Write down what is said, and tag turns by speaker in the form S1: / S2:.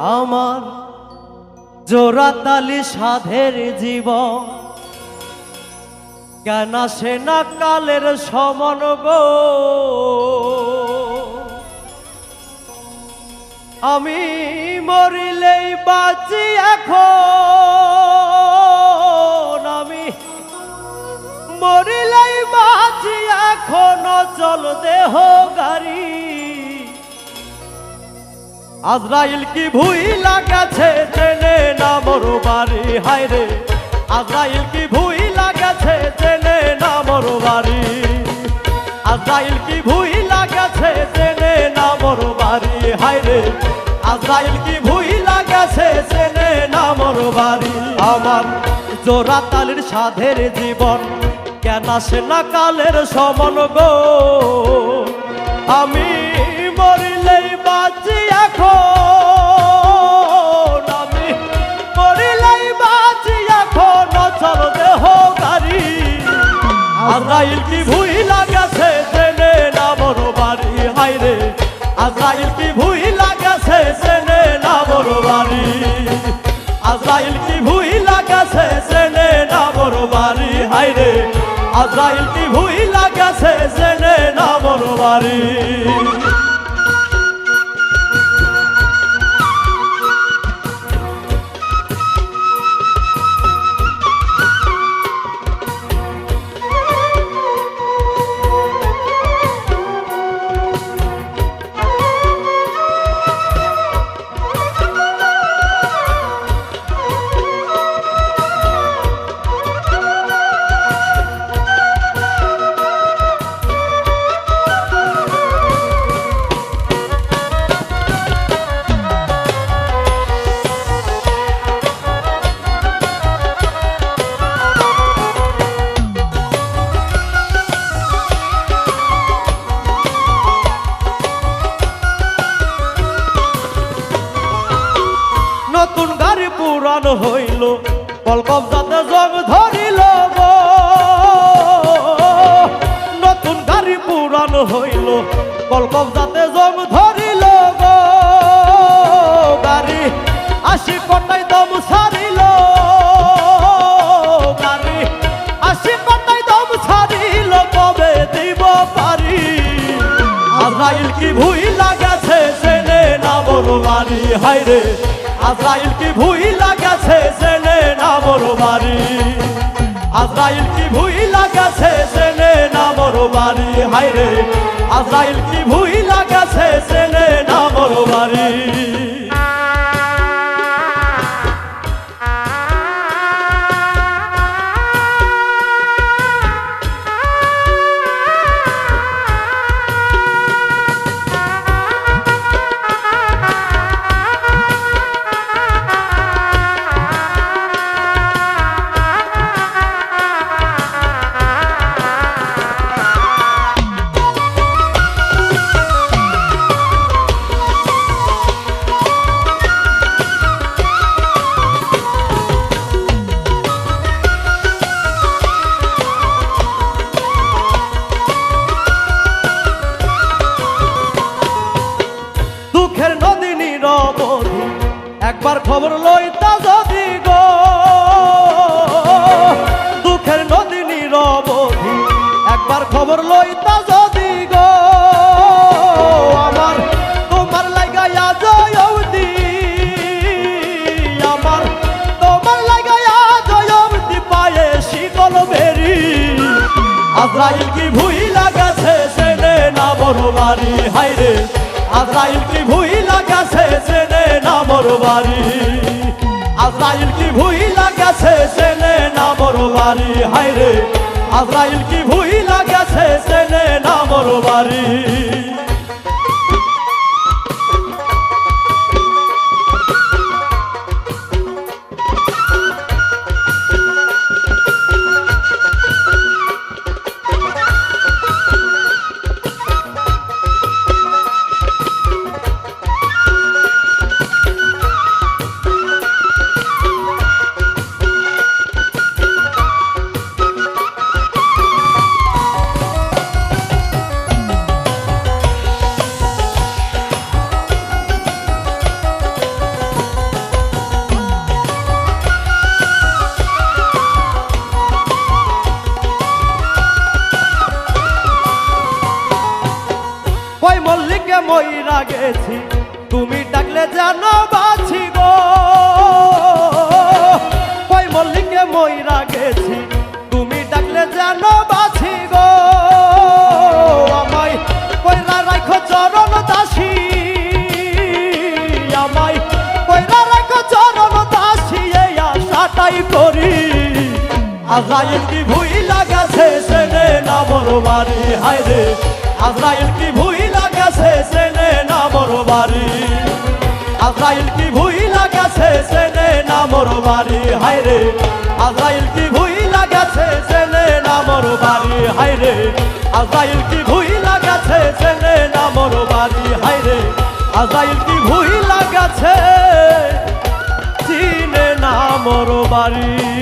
S1: আমার জোড়া তালি সাধের জীবন। কেন সে না কালের সমান গো? আমি মরিলেই বাঁচি এখন। আমি মরিলেই বাঁচি এখন চল দেহ গাড়ি। আজরাইল কি ভুই লাগাছে? ট্রেনে না মরো বাড়ি হায়রে আজরাইল কি ভুই লাগাছে? ট্রেনে না মরো বাড়ি। আজরাইল কি ভুই লাগাছে? ট্রেনে না মরো বাড়ি হায়রে আজরাইল কি ভুই লাগাছে? ট্রেনে না মরো বাড়ি। আমার জোড়া তালির সাধের জীবন, কেন সে না কালের সমন গো? আমি মরিলেই বাঁচি এখন আমি মরিলেই বাঁচি দেহ গাড়ি আজরাইল কি ভুই লাগাছে ট্রেনে না বড়? বাড়ি হাইরে আজরাইল কি ভুই লাগাছে ট্রেনে না বড়? বাড়ি আজরাইল কি ভুই লাগাছে ট্রেনে না বড়? বাড়ি হাইরে আজরাইল কি ভুই লাগাছে ট্রেনে না বড় বাড়ি? পুরান হইল কলকম যাতে জং ধরিল নতুন গাড়ি পুরান হইল কলকম যাতে জং ধরিল গাড়ি আশি কটাই দম সারিল গাড়ি আশি কটাই দম সারিল কবে দিব পারি। আজরাইল কি ভুই না বড় হাইরে আজরাইল কি ভুই লাগাছে জেনে না বড় বাড়ি আজরাইল কি ভুই লাগাছে জেনে না বড় বাড়ি হাইরে আজরাইল কি ভুই লাগাছে একবার খবর লইতা যদি গো, দুঃখের নদী নিরবধি একবার খবর লইতা যদি গো, আমার তোমার লাগাইয়া জয়দি আমার তোমার লাগাইয়া জয়দি পায়ে শিকল বেরি। আজরাইল কি ভুই লাগাছে সেনে না বড় বাড়ি? হাইরে আজরাইল কি ভুই লাগাছে সেনে না বাড়ি। আজরাইল কি ভুইলা গেছে সেনে না বড়? হাইরে আজরাইল কি ভুইলা গেছে সেনে না বড়? বাড়ি গেছি। তুমি ডাকলে যেন বাছি গো। কই মল্লিকে ময়রা গেছি। তুমি ডাকলে যেন বাছি গো। আমায় কইরা রাখো চরণ দাসী। আমায় কইরা রাখো চরণ দাসী, এই আশাটাই করি। আজরাইল কি ভুই লাগাছে সেনে না বড়? বাড়ি হায় রে আজরাইল কি ভুই লাগাছে সেনে না বড় বাড়ি। আজরাইল কি ভুই লাগাছে সেনে না মোর বাড়ি? হায় রে, আজরাইল কি ভুই লাগাছে সেনে না মোর বাড়ি? হায় রে, আজরাইল কি ভুই লাগাছে সেনে না মোর বাড়ি? হায় রে, আজরাইল কি ভুই লাগাছে চিনে না মোর বাড়ি।